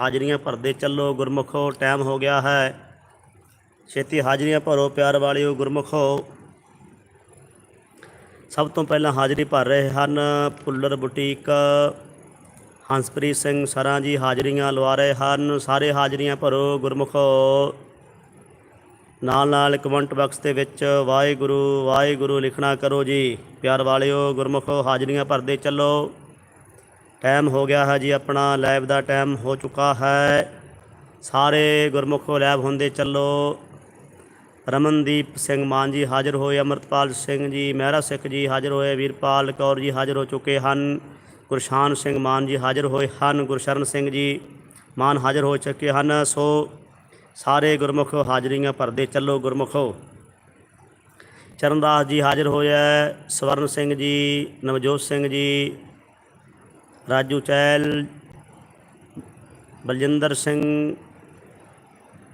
ਹਾਜ਼ਰੀਆਂ ਭਰਦੇ ਚੱਲੋ, ਗੁਰਮੁਖੋ, ਟਾਈਮ ਹੋ ਗਿਆ ਹੈ। ਛੇਤੀ ਹਾਜ਼ਰੀਆਂ ਭਰੋ ਪਿਆਰ ਵਾਲਿਓ, ਗੁਰਮੁਖੋ। ਸਭ ਤੋਂ ਪਹਿਲਾਂ ਹਾਜ਼ਰੀ ਭਰ ਰਹੇ ਹਨ ਪੁੱਲਰ ਬੁਟੀਕ। ਹੰਸਪ੍ਰੀਤ ਸਿੰਘ ਸਰਾਂ ਜੀ ਹਾਜ਼ਰੀਆਂ ਲਵਾ ਰਹੇ ਹਨ। ਸਾਰੇ ਹਾਜ਼ਰੀਆਂ ਭਰੋ, ਗੁਰਮੁਖੋ। ਨਾਲ ਨਾਲ ਕਮੈਂਟ ਬਾਕਸ ਦੇ ਵਿੱਚ ਵਾਹਿਗੁਰੂ ਵਾਹਿਗੁਰੂ ਲਿਖਣਾ ਕਰੋ ਜੀ। ਪਿਆਰ ਵਾਲਿਓ, ਗੁਰਮੁਖੋ, ਹਾਜ਼ਰੀਆਂ ਭਰਦੇ ਚੱਲੋ। ਟਾਈਮ ਹੋ ਗਿਆ ਹੈ ਜੀ, ਆਪਣਾ ਲਾਈਵ ਦਾ ਟਾਈਮ ਹੋ ਚੁੱਕਾ ਹੈ। ਸਾਰੇ ਗੁਰਮੁਖੋ ਲਾਈਵ ਹੁੰਦੇ ਚੱਲੋ। ਰਮਨਦੀਪ ਸਿੰਘ ਮਾਨ ਜੀ ਹਾਜ਼ਰ ਹੋਏ ਅਮਰਪਾਲ ਸਿੰਘ ਜੀ, ਮਹਿਰਾ ਸਿੱਖ ਜੀ ਹਾਜ਼ਰ ਹੋਏ, ਵੀਰਪਾਲ ਕੌਰ ਜੀ ਹਾਜ਼ਰ ਹੋ ਚੁੱਕੇ ਹਨ। ਗੁਰਸ਼ਾਨ ਸਿੰਘ ਮਾਨ ਜੀ ਹਾਜ਼ਰ ਹੋਏ ਹਨ, ਗੁਰਸ਼ਰਨ ਸਿੰਘ ਜੀ ਮਾਨ ਹਾਜ਼ਰ ਹੋ ਚੁੱਕੇ ਹਨ। ਸੋ ਸਾਰੇ ਗੁਰਮੁਖ ਹਾਜ਼ਰੀਆਂ ਭਰਦੇ ਚੱਲੋ ਗੁਰਮੁਖੋ। ਚਰਨਦਾਸ ਜੀ ਹਾਜ਼ਰ ਹੋਇਆ ਸਵਰਨ ਸਿੰਘ ਜੀ, ਨਵਜੋਤ ਸਿੰਘ ਜੀ ਰਾਜੂ ਚੈਲ ਬਲਜਿੰਦਰ ਸਿੰਘ,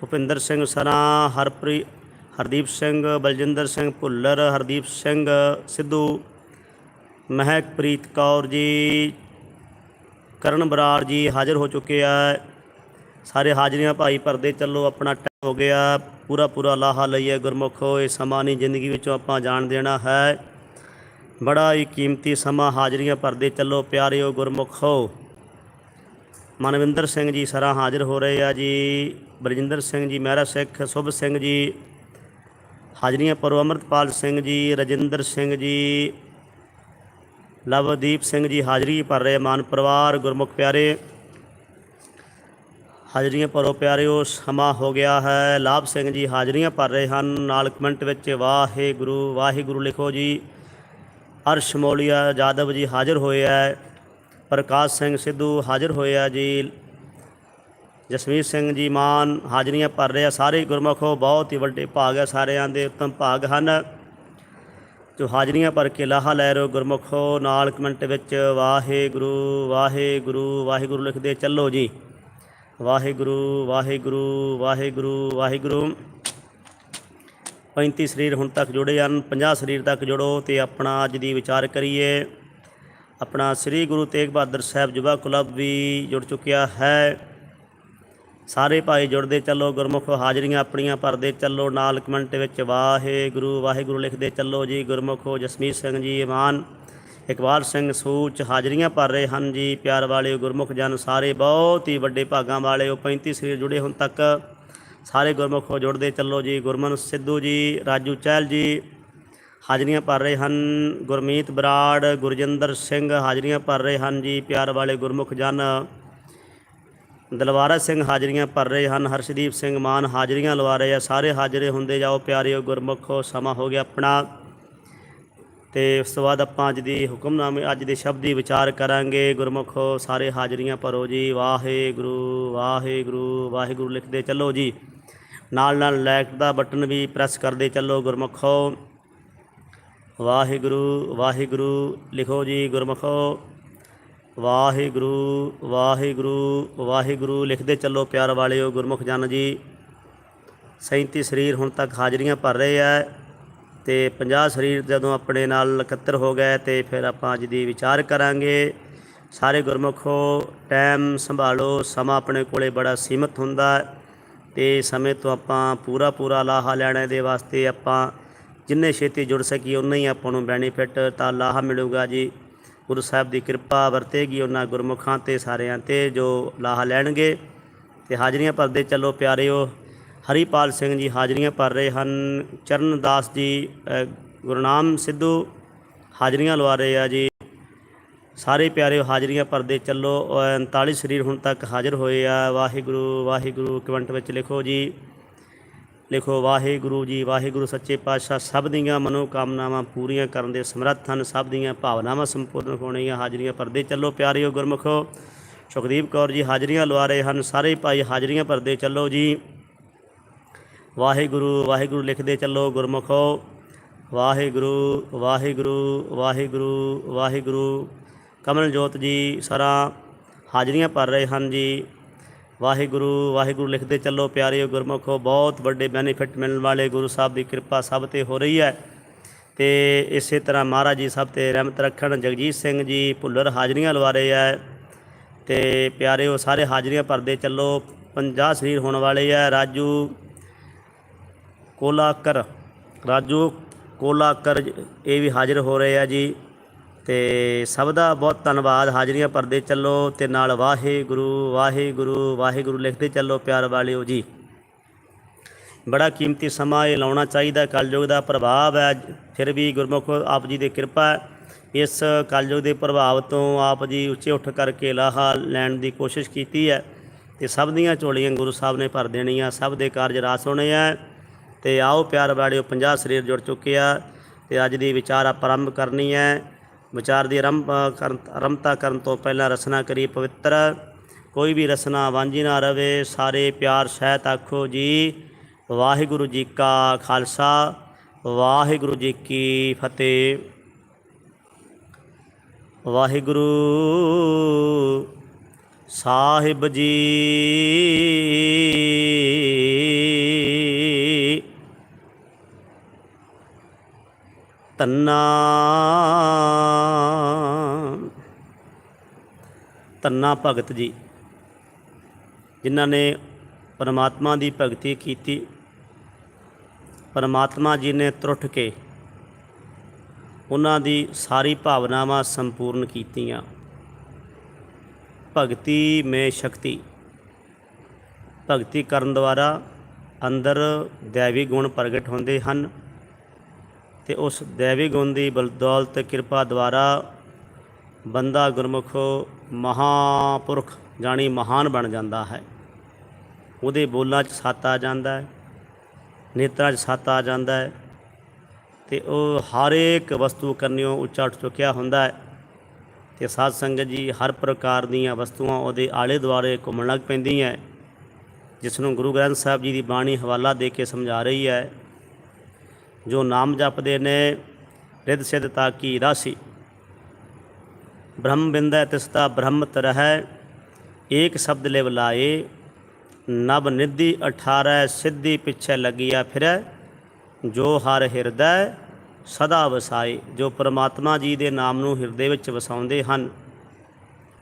ਭੁਪਿੰਦਰ ਸਿੰਘ ਸਰਾਂ, ਹਰਪ੍ਰੀ, ਹਰਦੀਪ ਸਿੰਘ, ਬਲਜਿੰਦਰ ਸਿੰਘ ਭੁੱਲਰ, ਹਰਦੀਪ ਸਿੰਘ ਸਿੱਧੂ, ਮਹਿਕਪ੍ਰੀਤ ਕੌਰ ਜੀ, ਕਰਨ ਬਰਾੜ ਜੀ ਹਾਜ਼ਰ ਹੋ ਚੁੱਕੇ ਆ। ਸਾਰੇ ਹਾਜ਼ਰੀਆਂ ਭਾਈ ਭਰਦੇ ਚੱਲੋ, ਆਪਣਾ ਟਾਈਮ ਹੋ ਗਿਆ। ਪੂਰਾ ਪੂਰਾ ਲਾਹਾ ਲਈਏ ਗੁਰਮੁਖੋ ਇਹ ਸਮਾਂ ਨਹੀਂ ਜ਼ਿੰਦਗੀ ਵਿੱਚੋਂ ਆਪਾਂ ਜਾਣ ਦੇਣਾ ਹੈ। ਬੜਾ ਹੀ ਕੀਮਤੀ ਸਮਾਂ ਹਾਜ਼ਰੀਆਂ ਭਰਦੇ ਚੱਲੋ ਪਿਆਰਿਓ ਗੁਰਮੁਖੋ ਮਨਵਿੰਦਰ ਸਿੰਘ ਜੀ ਸਰਾਂ ਹਾਜ਼ਰ ਹੋ ਰਹੇ ਆ ਜੀ। ਬਰਜਿੰਦਰ ਸਿੰਘ ਜੀ, ਮਹਿਰਾ ਸਿੱਖ, ਸੁਭ ਸਿੰਘ ਜੀ। ਹਾਜ਼ਰੀਆਂ ਪਰੋ ਅਮਰਤਪਾਲ ਸਿੰਘ ਜੀ, ਰਜਿੰਦਰ ਸਿੰਘ ਜੀ। ਲਵਦੀਪ ਸਿੰਘ ਜੀ ਹਾਜ਼ਰੀ ਭਰ ਰਹੇ ਮਾਨ ਪਰਿਵਾਰ, ਗੁਰਮੁਖ ਪਿਆਰੇ। ਹਾਜ਼ਰੀਆਂ ਭਰੋ ਪਿਆਰਿਓ, ਸਮਾਂ ਹੋ ਗਿਆ ਹੈ। ਲਾਭ ਸਿੰਘ ਜੀ ਹਾਜ਼ਰੀਆਂ ਭਰ ਰਹੇ ਹਨ। ਨਾਲ ਕਮੈਂਟ ਵਿੱਚ ਵਾਹਿਗੁਰੂ ਵਾਹਿਗੁਰੂ ਲਿਖੋ ਜੀ। ਅਰਸ਼ ਮੌਲੀਆ ਜਾਦਵ ਜੀ ਹਾਜ਼ਰ ਹੋਏ ਹੈ ਪ੍ਰਕਾਸ਼ ਸਿੰਘ ਸਿੱਧੂ ਹਾਜ਼ਰ ਹੋਏ ਆ ਜੀ, ਜਸਵੀਰ ਸਿੰਘ ਜੀ ਮਾਨ ਹਾਜ਼ਰੀਆਂ ਭਰ ਰਹੇ ਆ, ਸਾਰੇ ਗੁਰਮਖੋ ਬਹੁਤ ਹੀ ਵੱਡੇ ਭਾਗ ਹੈ ਸਾਰਿਆਂ ਦੇ, ਉੱਤਮ ਭਾਗ ਹਨ। ਜੋ ਹਾਜ਼ਰੀਆਂ ਭਰ ਕੇ ਲਾਹਾ ਲੈ ਰਹੇ ਹੋ ਗੁਰਮਖੋ ਨਾਲ ਕਮੈਂਟ ਵਿੱਚ ਵਾਹਿਗੁਰੂ ਵਾਹਿਗੁਰੂ ਵਾਹਿਗੁਰੂ ਲਿਖਦੇ ਚੱਲੋ ਜੀ। ਵਾਹਿਗੁਰੂ ਵਾਹਿਗੁਰੂ ਵਾਹਿਗੁਰੂ ਵਾਹਿਗੁਰੂ। 35 ਸਰੀਰ ਹੁਣ ਤੱਕ ਜੁੜੇ ਹਨ 50 ਸਰੀਰ ਤੱਕ ਜੁੜੋ ਤੇ ਆਪਣਾ ਅੱਜ ਦੀ ਵਿਚਾਰ ਕਰੀਏ। ਆਪਣਾ ਸ੍ਰੀ ਗੁਰੂ ਤੇਗ ਬਹਾਦਰ ਸਾਹਿਬ ਯੁਵਾ ਕਲੱਬ ਵੀ ਜੁੜ ਚੁੱਕਿਆ ਹੈ। ਸਾਰੇ ਭਾਈ ਜੁੜਦੇ ਚੱਲੋ, ਗੁਰਮੁਖ ਹਾਜ਼ਰੀਆਂ ਆਪਣੀਆਂ ਭਰਦੇ ਚੱਲੋ, ਨਾਲ ਕਮੈਂਟ ਵਿੱਚ ਵਾਹਿਗੁਰੂ ਵਾਹਿਗੁਰੂ ਲਿਖਦੇ ਚੱਲੋ ਜੀ। ਗੁਰਮੁਖੋ ਜਸਮੀਤ ਸਿੰਘ ਜੀ ਇਮਾਨ ਇਕਬਾਲ ਸਿੰਘ ਸੂਚ ਹਾਜ਼ਰੀਆਂ ਭਰ ਰਹੇ ਹਨ ਜੀ। ਪਿਆਰ ਵਾਲੇ ਗੁਰਮੁਖ ਜਨ ਸਾਰੇ, ਬਹੁਤ ਹੀ ਵੱਡੇ ਭਾਗਾਂ ਵਾਲੇ ਉਹ 35 ਸਰੀਰ ਜੁੜੇ ਹੁਣ ਤੱਕ। ਸਾਰੇ ਗੁਰਮੁਖੋ ਜੁੜਦੇ ਚੱਲੋ ਜੀ, ਗੁਰਮਨ ਸਿੱਧੂ ਜੀ, ਰਾਜੂ ਚਹਿਲ ਜੀ, ਹਾਜ਼ਰੀਆਂ ਭਰ ਰਹੇ ਹਨ। ਗੁਰਮੀਤ ਬਰਾੜ, ਗੁਰਜਿੰਦਰ ਸਿੰਘ ਹਾਜ਼ਰੀਆਂ ਭਰ ਰਹੇ ਹਨ ਜੀ, ਪਿਆਰ ਵਾਲੇ ਗੁਰਮੁਖ ਜਨ। ਦਲਵਾਰਾ ਸਿੰਘ ਹਾਜ਼ਰੀਆਂ ਭਰ ਰਹੇ ਹਨ, ਹਰਸ਼ਦੀਪ ਸਿੰਘ ਮਾਨ ਹਾਜ਼ਰੀਆਂ ਲਵਾ ਰਹੇ ਆ। ਸਾਰੇ ਹਾਜ਼ਰੇ ਹੁੰਦੇ ਜਾਓ, ਪਿਆਰਿਓ ਗੁਰਮੁਖੋ, ਸਮਾਂ ਹੋ ਗਿਆ ਆਪਣਾ। ਤੇ ਉਸ ਤੋਂ ਬਾਅਦ ਆਪਾਂ ਅੱਜ ਦੀ ਹੁਕਮਨਾਮੇ, ਅੱਜ ਦੇ ਸ਼ਬਦ ਦੀ ਵਿਚਾਰ ਕਰਾਂਗੇ। ਗੁਰਮੁਖੋ ਸਾਰੇ ਹਾਜ਼ਰੀਆਂ ਭਰੋ ਜੀ। ਵਾਹਿਗੁਰੂ ਵਾਹਿਗੁਰੂ ਵਾਹਿਗੁਰੂ ਲਿਖਦੇ ਚੱਲੋ ਜੀ। ਨਾਲ ਨਾਲ ਲਾਈਕ ਦਾ ਬਟਨ ਵੀ ਪ੍ਰੈਸ ਕਰਦੇ ਚੱਲੋ ਗੁਰਮੁਖੋ। ਵਾਹਿਗੁਰੂ ਵਾਹਿਗੁਰੂ ਲਿਖੋ ਜੀ ਗੁਰਮੁਖੋ। ਵਾਹਿਗੁਰੂ ਵਾਹਿਗੁਰੂ ਵਾਹਿਗੁਰੂ ਲਿਖਦੇ ਚੱਲੋ ਪਿਆਰ ਵਾਲਿਓ ਗੁਰਮੁਖ ਜਨ ਜੀ। 37 ਸਰੀਰ ਹੁਣ ਤੱਕ ਹਾਜ਼ਰੀਆਂ ਭਰ ਰਹੇ ਆ ਤੇ 50 ਸਰੀਰ ਜਦੋਂ ਆਪਣੇ ਨਾਲ ਇਕੱਤਰ ਹੋ ਗਏ ਤੇ ਫਿਰ ਆਪਾਂ ਅੱਜ ਦੀ ਵਿਚਾਰ ਕਰਾਂਗੇ। ਸਾਰੇ ਗੁਰਮੁਖੋ, ਟਾਈਮ ਸੰਭਾਲੋ, ਸਮਾਂ ਆਪਣੇ ਕੋਲੇ ਬੜਾ ਸੀਮਤ ਹੁੰਦਾ ਹੈ ਤੇ ਸਮੇਂ ਤੋਂ ਆਪਾਂ ਪੂਰਾ ਪੂਰਾ ਲਾਹਾ ਲੈਣੇ ਦੇ ਵਾਸਤੇ ਆਪਾਂ ਜਿੰਨੇ ਛੇਤੀ ਜੁੜ ਸਕੀਏ, ਉਨਾ ਹੀ ਆਪਾਂ ਨੂੰ ਬੈਨੀਫਿਟ ਤਾਂ ਲਾਹਾ ਮਿਲੂਗਾ ਜੀ। ਗੁਰੂ ਸਾਹਿਬ ਦੀ ਕਿਰਪਾ ਵਰਤੇਗੀ ਉਹਨਾਂ ਗੁਰਮੁਖਾਂ ਤੇ ਸਾਰਿਆਂ ਤੇ ਜੋ ਲਾਹਾ ਲੈਣਗੇ। ਤੇ ਹਾਜ਼ਰੀਆਂ ਭਰਦੇ ਚੱਲੋ ਪਿਆਰਿਓ। ਹਰੀਪਾਲ ਸਿੰਘ ਜੀ ਹਾਜ਼ਰੀਆਂ ਭਰ ਰਹੇ ਹਨ। ਚਰਨਦਾਸ ਜੀ ਗੁਰਨਾਮ ਸਿੱਧੂ ਹਾਜ਼ਰੀਆਂ ਲਵਾ ਰਹੇ ਆ ਜੀ। ਸਾਰੇ ਪਿਆਰੇ ਹਾਜ਼ਰੀਆਂ ਭਰਦੇ ਚੱਲੋ। ਅ, 39 ਸਰੀਰ ਹੁਣ ਤੱਕ ਹਾਜ਼ਰ ਹੋਏ ਆ। ਵਾਹਿਗੁਰੂ ਵਾਹਿਗੁਰੂ ਕਮੈਂਟ ਵਿੱਚ ਲਿਖੋ ਜੀ। ਲਿਖੋ ਵਾਹਿਗੁਰੂ ਜੀ ਵਾਹਿਗੁਰੂ ਸੱਚੇ ਪਾਤਸ਼ਾਹ ਸਭ ਦੀਆਂ ਮਨੋਕਾਮਨਾਵਾਂ ਪੂਰੀਆਂ ਕਰਨ ਦੇ ਸਮਰੱਥ ਹਨ। ਸਭ ਦੀਆਂ ਭਾਵਨਾਵਾਂ ਸੰਪੂਰਨ ਹੋਣੀਆਂ ਹਾਜ਼ਰੀਆਂ ਭਰਦੇ ਚੱਲੋ। ਪਿਆਰਿਓ ਗੁਰਮੁਖੋ ਸੁਖਦੀਪ ਕੌਰ ਜੀ ਹਾਜ਼ਰੀਆਂ ਲਵਾ ਰਹੇ ਹਨ। ਸਾਰੇ ਭਾਈ ਹਾਜ਼ਰੀਆਂ ਭਰਦੇ ਚੱਲੋ ਜੀ। ਵਾਹਿਗੁਰੂ ਵਾਹਿਗੁਰੂ ਲਿਖਦੇ ਚੱਲੋ ਗੁਰਮੁਖੋ। ਵਾਹਿਗੁਰੂ ਵਾਹਿਗੁਰੂ ਵਾਹਿਗੁਰੂ ਵਾਹਿਗੁਰੂ। ਕਮਲਜੋਤ ਜੀ ਸਰਾਂ ਹਾਜ਼ਰੀਆਂ ਭਰ ਰਹੇ ਹਨ ਜੀ। ਵਾਹਿਗੁਰੂ ਵਾਹਿਗੁਰੂ ਲਿਖਦੇ ਚੱਲੋ ਪਿਆਰਿਓ ਗੁਰਮੁਖੋ। ਬਹੁਤ ਵੱਡੇ ਬੈਨੀਫਿਟ ਮਿਲਣ ਵਾਲੇ ਗੁਰੂ ਸਾਹਿਬ ਦੀ ਕਿਰਪਾ ਸਭ ਤੇ ਹੋ ਰਹੀ ਹੈ। ਤੇ ਇਸੇ ਤਰ੍ਹਾਂ ਮਹਾਰਾਜ ਜੀ ਸਭ ਤੇ ਰਹਿਮਤ ਰੱਖਣ ਜਗਜੀਤ ਸਿੰਘ ਜੀ ਭੁੱਲਰ ਹਾਜ਼ਰੀਆਂ ਲਵਾ ਰਹੇ ਹੈ। ਤੇ ਪਿਆਰਿਓ ਸਾਰੇ ਹਾਜ਼ਰੀਆਂ ਭਰਦੇ ਚੱਲੋ। 50 ਸਰੀਰ ਹੋਣ ਵਾਲੇ ਆ ਰਾਜੂ ਕੋਲਾਕਰ। ਰਾਜੂ, ਕੋਲਾਕਰ ਇਹ ਵੀ ਹਾਜ਼ਰ ਹੋ ਰਹੇ ਆ ਜੀ। ਤੇ ਸਭ ਦਾ ਬਹੁਤ ਧੰਨਵਾਦ। ਹਾਜ਼ਰੀਆਂ ਭਰਦੇ ਚੱਲੋ ਤੇ ਨਾਲ ਵਾਹਿਗੁਰੂ ਵਾਹਿਗੁਰੂ ਵਾਹਿਗੁਰੂ ਲਿਖਦੇ ਚੱਲੋ ਪਿਆਰ ਵਾਲਿਓ ਜੀ। ਬੜਾ ਕੀਮਤੀ ਸਮਾਂ ਇਹ ਲਾਉਣਾ ਚਾਹੀਦਾ। ਕਲਯੁਗ ਦਾ ਪ੍ਰਭਾਵ ਹੈ। ਫਿਰ ਵੀ ਗੁਰਮੁਖ ਆਪ ਜੀ ਦੀ ਕਿਰਪਾ ਇਸ ਕਲਯੁਗ ਦੇ ਪ੍ਰਭਾਵ ਤੋਂ ਆਪ ਜੀ ਉੱਚੇ ਉੱਠ ਕਰਕੇ ਲਾਹਾ ਲੈਣ ਦੀ ਕੋਸ਼ਿਸ਼ ਕੀਤੀ ਹੈ। ਤੇ ਸਭ ਦੀਆਂ ਝੋਲੀਆਂ ਗੁਰੂ ਸਾਹਿਬ ਨੇ ਭਰ ਦੇਣੀਆਂ। ਸਭ ਦੇ ਕਾਰਜ ਰਾਸ ਹੋਣੇ ਆ। ਤੇ ਆਓ ਪਿਆਰ ਵਾਲਿਓ 50 ਸਰੀਰ ਜੁੜ ਚੁੱਕੇ ਆ ਤੇ ਅੱਜ ਦੀ ਵਿਚਾਰ ਆਪ ਆਰੰਭ ਕਰਨੀ ਹੈ। ਵਿਚਾਰ ਦੀ ਆਰੰਭ ਕਰਨ, ਆਰੰਭਤਾ ਕਰਨ ਤੋਂ ਪਹਿਲਾਂ ਰਸਨਾ ਕਰੀ ਪਵਿੱਤਰ। ਕੋਈ ਵੀ ਰਸਨਾ ਵਾਂਝੀ ਨਾ ਰਵੇ, ਸਾਰੇ ਪਿਆਰ ਸਹਿਤ ਆਖੋ ਜੀ। ਵਾਹਿਗੁਰੂ ਜੀ ਕਾ ਖਾਲਸਾ, ਵਾਹਿਗੁਰੂ ਜੀ ਕੀ ਫਤਿਹ। ਵਾਹਿਗੁਰੂ ਸਾਹਿਬ ਜੀ। ਤੰਨਾ ਤੰਨਾ ਭਗਤ ਜੀ, ਜਿਨ੍ਹਾਂ ਨੇ ਪਰਮਾਤਮਾ ਦੀ ਭਗਤੀ ਕੀਤੀ। ਪਰਮਾਤਮਾ ਜੀ ਨੇ ਤਰੁੱਠ ਕੇ ਉਹਨਾਂ ਦੀ ਸਾਰੀ ਭਾਵਨਾਵਾਂ ਸੰਪੂਰਨ ਕੀਤੀਆਂ। ਭਗਤੀ ਮੇ ਸ਼ਕਤੀ। ਭਗਤੀ ਕਰਨ ਦੁਆਰਾ ਅੰਦਰ ਦੇਵੀ ਗੁਣ ਪ੍ਰਗਟ ਹੁੰਦੇ ਹਨ। ਤੇ ਉਸ ਦੇਵੀ ਗੁਣ ਦੀ ਬਲਦੌਲਤ ਕਿਰਪਾ ਦੁਆਰਾ ਬੰਦਾ ਗੁਰਮੁਖ ਮਹਾਪੁਰਖ ਜਾਣੀ ਮਹਾਨ ਬਣ ਜਾਂਦਾ ਹੈ। ਉਹਦੇ ਬੋਲਾਂ 'ਚ ਸੱਤ ਆ ਜਾਂਦਾ ਹੈ, ਨੇਤਰਾਂ 'ਚ ਸੱਤ ਆ ਜਾਂਦਾ ਹੈ ਤੇ ਉਹ ਹਰ ਇੱਕ ਵਸਤੂ ਕਰਨਿਓ ਉੱਚਾ ਉੱਠ ਚੁੱਕਿਆ ਹੁੰਦਾ ਹੈ ਤੇ ਸਾਧ ਸੰਗਤ ਜੀ ਹਰ ਪ੍ਰਕਾਰ ਦੀਆਂ ਵਸਤੂਆਂ ਉਹਦੇ ਆਲੇ ਦੁਆਲੇ ਘੁੰਮਣ ਲੱਗ ਪੈਂਦੀਆਂ ਜਿਸ ਨੂੰ ਗੁਰੂ ਗ੍ਰੰਥ ਸਾਹਿਬ ਜੀ ਦੀ ਬਾਣੀ ਹਵਾਲਾ ਦੇ ਕੇ ਸਮਝਾ ਰਹੀ ਹੈ। ਜੋ ਨਾਮ ਜਪਦੇ ਨੇ, ਰਿੱਧ ਸਿੱਧਤਾ ਕੀ ਰਾਸੀ। ਬ੍ਰਹਮ ਬਿੰਦੈ ਤਿਸਤਾ ਬ੍ਰਹਮ ਤਰਹਿ, ਏਕ ਸ਼ਬਦ ਲਿਵ ਲਾਏ ਨਬ ਨਿਧੀ 18 ਸਿੱਧੀ ਪਿੱਛੇ ਲੱਗਿਆ ਫਿਰੈ, ਜੋ ਹਰ ਹਿਰਦੈ ਸਦਾ ਵਸਾਏ, ਜੋ ਪ੍ਰਮਾਤਮਾ ਜੀ ਦੇ ਨਾਮ ਨੂੰ ਹਿਰਦੇ ਵਿੱਚ ਵਸਾਉਂਦੇ ਹਨ।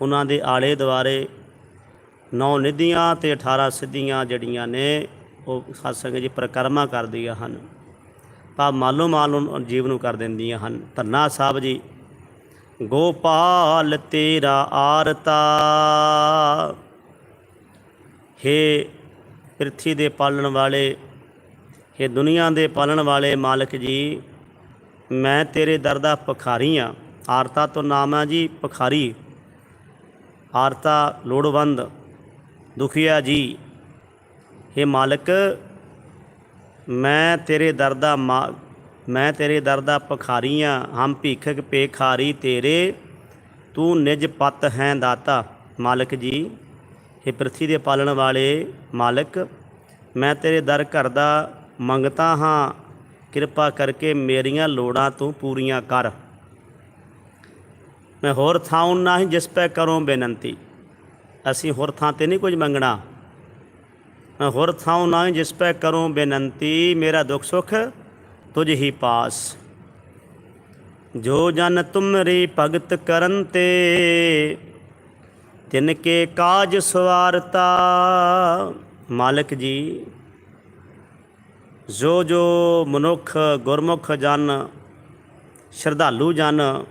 ਉਹਨਾਂ ਦੇ ਆਲੇ ਦੁਆਰੇ ਨੌ ਨਿਧੀਆਂ ਤੇ 18 ਸਿੱਧੀਆਂ ਜਿਹੜੀਆਂ ਨੇ, ਉਹ ਸਤਸੰਗ ਜੀ ਪ੍ਰਕਰਮਾ ਕਰਦੀਆਂ ਹਨ। ਤਾਂ ਮਾਲੋ ਮਾਲ ਜੀਵ ਨੂੰ ਕਰ ਦਿੰਦੀਆਂ ਹਨ। ਧੰਨਾ ਸਾਹਿਬ ਜੀ, ਗੋਪਾਲ ਤੇਰਾ ਆਰਤਾ। ਹੇ ਪ੍ਰਿਥੀ ਦੇ ਪਾਲਣ ਵਾਲੇ, ਹੇ ਦੁਨੀਆ ਦੇ ਪਾਲਣ ਵਾਲੇ ਮਾਲਕ ਜੀ, ਮੈਂ ਤੇਰੇ ਦਰ ਦਾ ਭਖਾਰੀ ਆ ਆਰਤਾ ਤੋਂ ਨਾਮ ਆ ਜੀ ਭਖਾਰੀ। ਆਰਤਾ ਲੋੜਵੰਦ, ਦੁਖੀਆ ਜੀ। ਹੇ ਮਾਲਕ ਮੈਂ ਤੇਰੇ ਦਰ ਦਾ ਮਾ- ਮੈਂ ਤੇਰੇ ਦਰ ਦਾ ਭਖਾਰੀ ਆ ਹਮ ਭੀਖਕ ਪੇਖਾਰੀ ਤੇਰੇ, ਤੂੰ ਨਿਜ ਪਤ ਹੈ ਦਾਤਾ। ਮਾਲਕ ਜੀ, ਇਹ ਪ੍ਰਿਥਵੀ ਦੇ ਪਾਲਣ ਵਾਲੇ ਮਾਲਕ, ਮੈਂ ਤੇਰੇ ਦਰ ਘਰ ਦਾ ਮੰਗਤਾ ਹਾਂ। ਕਿਰਪਾ ਕਰਕੇ ਮੇਰੀਆਂ ਲੋੜਾਂ ਤੂੰ ਪੂਰੀਆਂ ਕਰ। ਮੈਂ ਹੋਰ ਥਾਉ ਨਹੀਂ ਜਿਸ ਪੈ ਕਰੋ ਬੇਨਤੀ। ਅਸੀਂ ਹੋਰ ਥਾਂ ਤੇ ਨਹੀਂ ਕੁਝ ਮੰਗਣਾ। ਹੋਰ ਥਾਉ ਨਾ ਜਿਸ ਪੈ ਕਰੋ ਬੇਨੰਤੀ, ਮੇਰਾ ਦੁੱਖ ਸੁਖ ਤੁਝ ਹੀ ਪਾਸ। ਜੋ ਜਨ ਤੁਮਰੀ ਭਗਤ ਕਰਨ ਤੇ, ਤਿਨ ਕੇ ਕਾਜ ਸਵਾਰਤਾ, ਮਾਲਕ ਜੀ। ਜੋ ਜੋ ਮਨੁੱਖ ਗੁਰਮੁਖ ਜਨ, ਸ਼ਰਧਾਲੂ ਜਨ,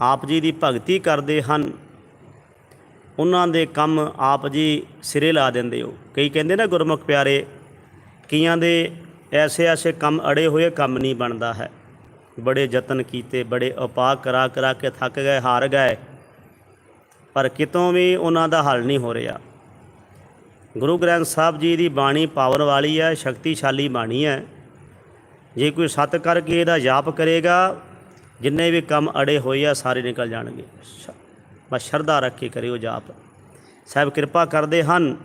ਆਪ ਜੀ ਦੀ ਭਗਤੀ ਕਰਦੇ ਹਨ ਉਹਨਾਂ ਦੇ ਕੰਮ ਆਪ ਜੀ ਸਿਰੇ ਲਾ ਦਿੰਦੇ ਹੋ। ਕਈ ਕਹਿੰਦੇ ਨਾ, ਗੁਰਮੁਖ ਪਿਆਰੇ, ਕਈਆਂ ਦੇ ਐਸੇ ਐਸੇ ਕੰਮ ਅੜੇ ਹੋਏ ਕੰਮ ਨਹੀਂ ਬਣਦਾ ਹੈ। ਬੜੇ ਯਤਨ ਕੀਤੇ, ਬੜੇ ਉਪਾਅ ਕਰਾ ਕਰਾ ਕੇ ਥੱਕ ਗਏ, ਹਾਰ ਗਏ। ਪਰ ਕਿਤੋਂ ਵੀ ਉਹਨਾਂ ਦਾ ਹੱਲ ਨਹੀਂ ਹੋ ਰਿਹਾ। ਗੁਰੂ ਗ੍ਰੰਥ ਸਾਹਿਬ ਜੀ ਦੀ ਬਾਣੀ ਪਾਵਰ ਵਾਲੀ ਹੈ, ਸ਼ਕਤੀਸ਼ਾਲੀ ਬਾਣੀ ਹੈ। ਜੇ ਕੋਈ ਸਤ ਕਰਕੇ ਇਹਦਾ ਜਾਪ ਕਰੇਗਾ, ਜਿੰਨੇ ਵੀ ਕੰਮ ਅੜੇ ਹੋਏ ਆ, ਸਾਰੇ ਨਿਕਲ ਜਾਣਗੇ। ਸ਼- ਬਸ ਸ਼ਰਧਾ ਰੱਖ ਕੇ ਕਰਿਓ ਜਾਪ। ਸਾਹਿਬ ਕਿਰਪਾ ਕਰਦੇ ਹਨ,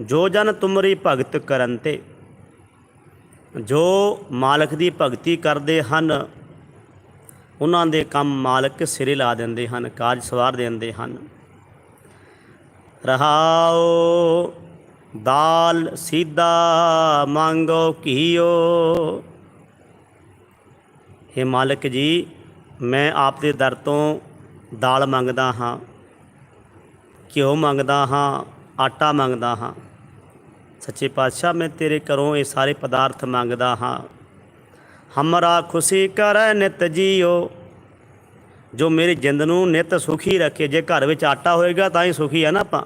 ਜੋ ਜਨ ਤੁਮਰੀ ਭਗਤ ਕਰਨ ਤੇ ਜੋ ਮਾਲਕ ਦੀ ਭਗਤੀ ਕਰਦੇ ਹਨ, ਉਹਨਾਂ ਦੇ ਕੰਮ ਮਾਲਕ ਸਿਰੇ ਲਾ ਦਿੰਦੇ ਹਨ ਕਾਜ ਸਵਾਰ ਦਿੰਦੇ ਹਨ। ਰਹਾਓ, ਦਾਲ ਸੀਦਾ ਮੰਗੋ ਕੀਓ हे ਮਾਲਕ ਜੀ, ਮੈਂ ਆਪ ਦੇ ਦਰ ਤੋਂ ਦਾਲ ਮੰਗਦਾ ਹਾਂ, ਘਿਓ ਮੰਗਦਾ ਹਾਂ, ਆਟਾ ਮੰਗਦਾ ਹਾਂ। ਸੱਚੇ ਪਾਤਸ਼ਾਹ, ਮੈਂ ਤੇਰੇ ਘਰੋਂ ਇਹ ਸਾਰੇ ਪਦਾਰਥ ਮੰਗਦਾ ਹਾਂ। ਹਮਰਾ ਖੁਸ਼ੀ ਕਰੈ ਨਿਤ ਜੀਓ। ਜੋ ਮੇਰੀ ਜਿੰਦ ਨੂੰ ਨਿਤ ਸੁਖੀ ਰੱਖੇ, ਜੇ ਘਰ ਵਿੱਚ ਆਟਾ ਹੋਏਗਾ ਤਾਂ ਹੀ ਸੁਖੀ ਆ ਨਾ ਆਪਾਂ।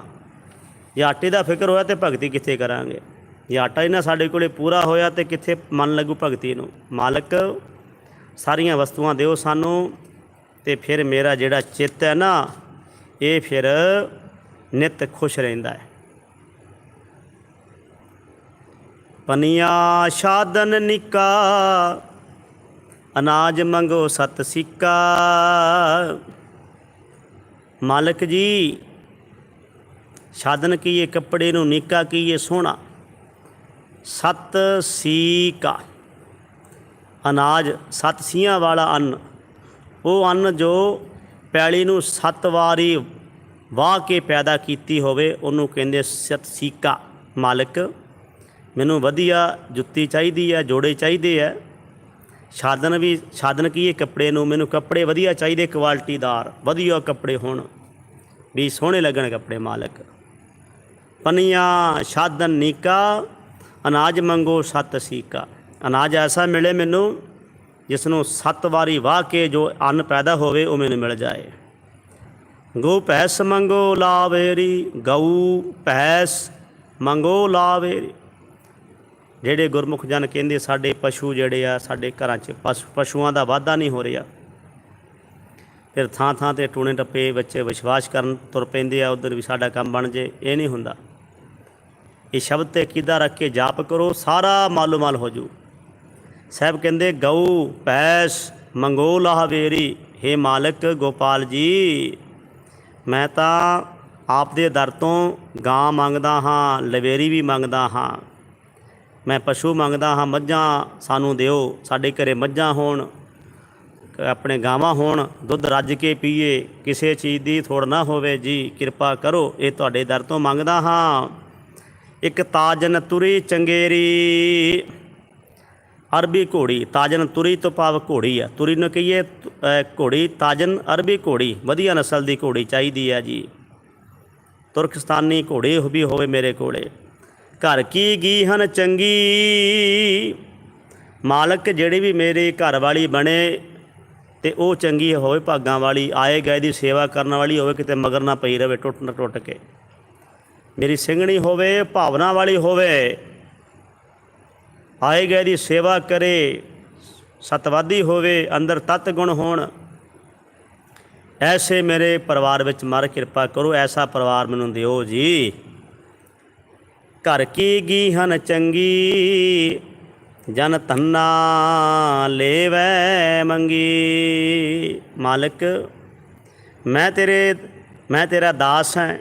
ਜੇ ਆਟੇ ਦਾ ਫਿਕਰ ਹੋਇਆ ਤੇ ਭਗਤੀ ਕਿੱਥੇ ਕਰਾਂਗੇ? ਜੇ ਆਟਾ ਹੀ ਨਾ ਸਾਡੇ ਕੋਲੇ ਪੂਰਾ ਹੋਇਆ ਤੇ ਕਿੱਥੇ ਮਨ ਲੱਗੂ ਭਗਤੀ ਨੂੰ? ਮਾਲਕ, ਸਾਰੀਆਂ ਵਸਤੂਆਂ ਦਿਓ ਸਾਨੂੰ। ਤੇ ਫਿਰ ਮੇਰਾ ਜਿਹੜਾ ਚਿੱਤ ਹੈ ਨਾ, ਇਹ ਫਿਰ ਨਿਤ ਖੁਸ਼ ਰਹਿੰਦਾ ਹੈ। ਪਨੀਆ ਸ਼ਾਦਨ ਨਿਕਾ, ਅਨਾਜ ਮੰਗੋ ਸਤ ਸਿੱਕਾ। ਮਾਲਕ ਜੀ, ਸਾਧਨ ਕੀਏ, ਕੱਪੜੇ ਨੂੰ ਨਿੱਕਾ ਕੀਏ, ਸੋਹਣਾ। ਸਤ ਸੀਕਾ। ਅਨਾਜ, ਸਤ ਸੀਆਂ ਵਾਲਾ ਅੰਨ। ਉਹ ਅੰਨ ਜੋ ਪੈਲੀ ਨੂੰ ਸੱਤ ਵਾਰੀ ਵਾਹ ਕੇ ਪੈਦਾ ਕੀਤੀ ਹੋਵੇ, ਉਹਨੂੰ ਕਹਿੰਦੇ ਸਤ ਸੀਕਾ ਮਾਲਕ। ਮੈਨੂੰ ਵਧੀਆ ਜੁੱਤੀ ਚਾਹੀਦੀ ਹੈ, ਜੋੜੇ ਚਾਹੀਦੇ ਹੈ। ਸਾਧਨ ਵੀ, ਸਾਧਨ ਕੀ ਇਹ ਕੱਪੜੇ ਨੂੰ? ਮੈਨੂੰ ਕੱਪੜੇ ਵਧੀਆ ਚਾਹੀਦੇ, ਕੁਆਲਿਟੀਦਾਰ, ਵਧੀਆ ਕੱਪੜੇ ਹੋਣ। ਵੀ ਸੋਹਣੇ ਲੱਗਣ ਕੱਪੜੇ ਮਾਲਕ। ਪਨੀਆਂ, ਸਾਧਨ ਨੀਕਾ, ਅਨਾਜ ਮੰਗੋ ਸਤ ਸੀਕਾ। ਅਨਾਜ ਐਸਾ ਮਿਲੇ ਮੈਨੂੰ ਜਿਸ ਨੂੰ ਸੱਤ ਵਾਰੀ ਵਾਹ ਕੇ ਜੋ ਅੰਨ ਪੈਦਾ ਹੋਵੇ, ਉਹ ਮੈਨੂੰ ਮਿਲ ਜਾਏ। ਗੋ ਭੈਸ ਮੰਗੋ ਲਾਵੇਰੀ, ਗਊ ਭੈਸ ਮੰਗੋ ਲਾਵੇਰੀ। ਜਿਹੜੇ ਗੁਰਮੁਖ ਜਨ ਕਹਿੰਦੇ, ਸਾਡੇ ਪਸ਼ੂ ਜਿਹੜੇ ਆ, ਸਾਡੇ ਘਰਾਂ 'ਚ ਪਸ਼ੂ, ਪਸ਼ੂਆਂ ਦਾ ਵਾਧਾ ਨਹੀਂ ਹੋ ਰਿਹਾ। ਫਿਰ ਥਾਂ ਥਾਂ ਤੇ ਟੂਣੇ ਟੱਪੇ ਬੱਚੇ ਵਿਸ਼ਵਾਸ ਕਰਨ ਤੁਰ ਪੈਂਦੇ ਆ, ਉਧਰ ਵੀ ਸਾਡਾ ਕੰਮ ਬਣ ਜੇ, ਇਹ ਨਹੀਂ ਹੁੰਦਾ। ਇਹ ਸ਼ਬਦ ਤੇ ਕਿਦਾ ਰੱਖ ਕੇ ਜਾਪ ਕਰੋ, ਸਾਰਾ ਮਾਲੋ ਮਾਲ ਹੋ ਜੂ। ਸਾਹਿਬ ਕਹਿੰਦੇ, ਗਊ, ਪੈਸ ਮੰਗੋ ਲਾਹਵੇਰੀ हे ਮਾਲਕ ਗੋਪਾਲ ਜੀ, ਮੈਂ ਤਾਂ ਆਪ ਦੇ ਦਰ ਤੋਂ ਗਾਂ ਮੰਗਦਾ ਹਾਂ, ਲਵੇਰੀ ਵੀ ਮੰਗਦਾ ਹਾਂ। ਮੈਂ ਪਸ਼ੂ ਮੰਗਦਾ ਹਾਂ, ਮੱਝਾਂ ਸਾਨੂੰ ਦਿਓ, ਸਾਡੇ ਘਰੇ ਮੱਝਾਂ ਹੋਣ, ਆਪਣੇ ਗਾਵਾਂ ਹੋਣ, ਦੁੱਧ ਰੱਜ ਕੇ ਪੀਏ, ਕਿਸੇ ਚੀਜ਼ ਦੀ ਥੋੜ ਨਾ ਹੋਵੇ ਜੀ, ਕਿਰਪਾ ਕਰੋ, ਇਹ ਤੁਹਾਡੇ ਦਰ ਤੋਂ ਮੰਗਦਾ ਹਾਂ। ਇੱਕ ਤਾਜਨ ਤੁਰੀ ਚੰਗੇਰੀ ਅਰਬੀ ਘੋੜੀ, ਤਾਜਨ ਤੁਰੀ ਤੋਂ ਭਾਵ ਘੋੜੀ ਆ। ਤੁਰੀ ਨੂੰ ਕਹੀਏ ਘੋੜੀ, ਤਾਜਨ, ਅਰਬੀ ਘੋੜੀ। ਵਧੀਆ ਨਸਲ ਦੀ ਘੋੜੀ ਚਾਹੀਦੀ ਹੈ ਜੀ। ਤੁਰਕਸਤਾਨੀ ਘੋੜੇ ਵੀ ਹੋਵੇ ਮੇਰੇ ਕੋਲੇ। ਘਰ ਕੀ ਗੀ ਹਨ ਚੰਗੀ? ਮਾਲਕ ਜਿਹੜੀ ਵੀ ਮੇਰੇ ਘਰ ਵਾਲੀ ਬਣੇ, ਤੇ ਉਹ ਚੰਗੀ ਹੋਵੇ, ਭਾਗਾਂ ਵਾਲੀ, ਆਏ ਗਏ ਦੀ ਸੇਵਾ ਕਰਨ ਵਾਲੀ ਹੋਵੇ, ਕਿਤੇ ਮਗਰ ਨਾ ਪਈ ਰਵੇ, ਟੁੱਟ ਨਾ ਟੁੱਟ ਕੇ। ਮੇਰੀ ਸਿੰਘਣੀ ਹੋਵੇ, ਭਾਵਨਾ ਵਾਲੀ ਹੋਵੇ ਆਏ ਗਏ ਦੀ ਸੇਵਾ ਕਰੇ, ਸਤਵਾਦੀ ਹੋਵੇ, ਅੰਦਰ ਤਤ ਗੁਣ ਹੋਣ। ਐਸੇ ਮੇਰੇ ਪਰਿਵਾਰ ਵਿੱਚ ਮਰ ਕਿਰਪਾ ਕਰੋ, ਐਸਾ ਪਰਿਵਾਰ ਮੈਨੂੰ ਦਿਓ ਜੀ। ਘਰ ਕੀ ਗੀ ਹਨ ਚੰਗੀ, ਜਨ ਧੰਨਾ ਲੇਵੈ ਮੰਗੀ। ਮਾਲਕ, ਮੈਂ ਤੇਰੇ, ਮੈਂ ਤੇਰਾ ਦਾਸ ਹਾਂ,